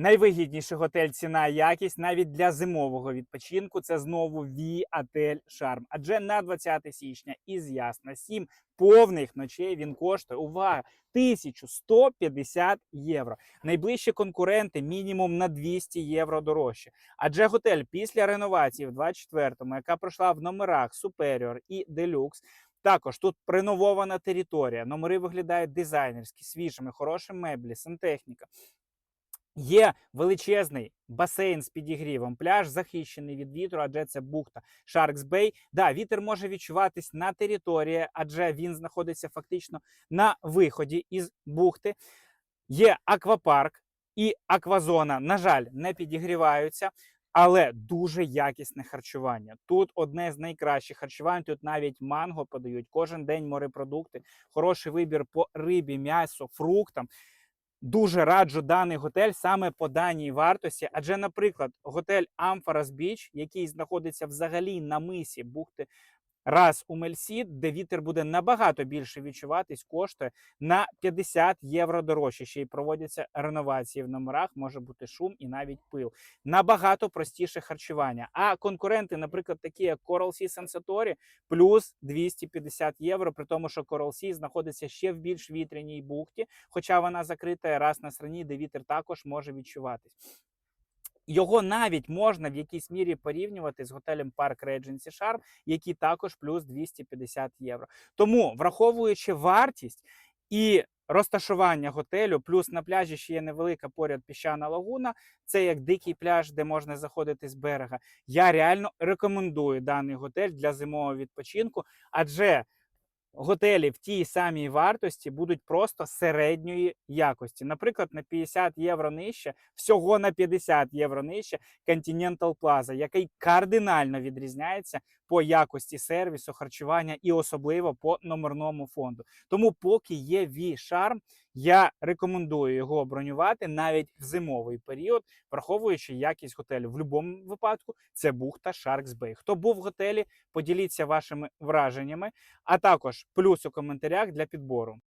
Найвигідніший готель ціна якість навіть для зимового відпочинку. Це знову Ві-Отель Шарм. Адже на 20 січня із ясна 7 повних ночей він коштує увага 1150 євро. Найближчі конкуренти мінімум на 200 євро дорожче. Адже готель після реновації в 24-му, яка пройшла в номерах Superior і Deluxe, також тут реновована територія. Номери виглядають дизайнерські, свіжими, хороші меблі, сантехніка. Є величезний басейн з підігрівом, пляж захищений від вітру, адже це бухта Sharks Bay. Да, вітер може відчуватись на території, адже він знаходиться фактично на виході із бухти. Є аквапарк і аквазона, на жаль, не підігріваються. Але дуже якісне харчування. Тут одне з найкращих харчувань. Тут навіть манго подають кожен день морепродукти, хороший вибір по рибі, м'ясу, фруктам. Дуже раджу даний готель саме по даній вартості. Адже, наприклад, готель Амфорас Біч, який знаходиться взагалі на мисі бухти Раз у Мельсід, де вітер буде набагато більше відчуватись, коштує на 50 євро дорожче. Ще й проводяться реновації в номерах, може бути шум і навіть пил. Набагато простіше харчування. А конкуренти, наприклад, такі як Coral Sea Sensatori, плюс 250 євро, при тому, що Coral Sea знаходиться ще в більш вітряній бухті, хоча вона закрита раз на страні, де вітер також може відчуватись. Його навіть можна в якійсь мірі порівнювати з готелем Park Regency Charm, який також плюс 250 євро. Тому, враховуючи вартість і розташування готелю, плюс на пляжі ще є невелика поряд піщана лагуна, це як дикий пляж, де можна заходити з берега. Я реально рекомендую даний готель для зимового відпочинку, адже готелі в тій самій вартості будуть просто середньої якості. Наприклад, на 50 євро нижче, всього на 50 євро нижче Continental Plaza, який кардинально відрізняється по якості сервісу, харчування і особливо по номерному фонду. Тому, поки є V-Charm, я рекомендую його бронювати навіть в зимовий період, враховуючи якість готелю. В будь-якому випадку це бухта Sharks Bay. Хто був в готелі, поділіться вашими враженнями, а також плюс у коментарях для підбору.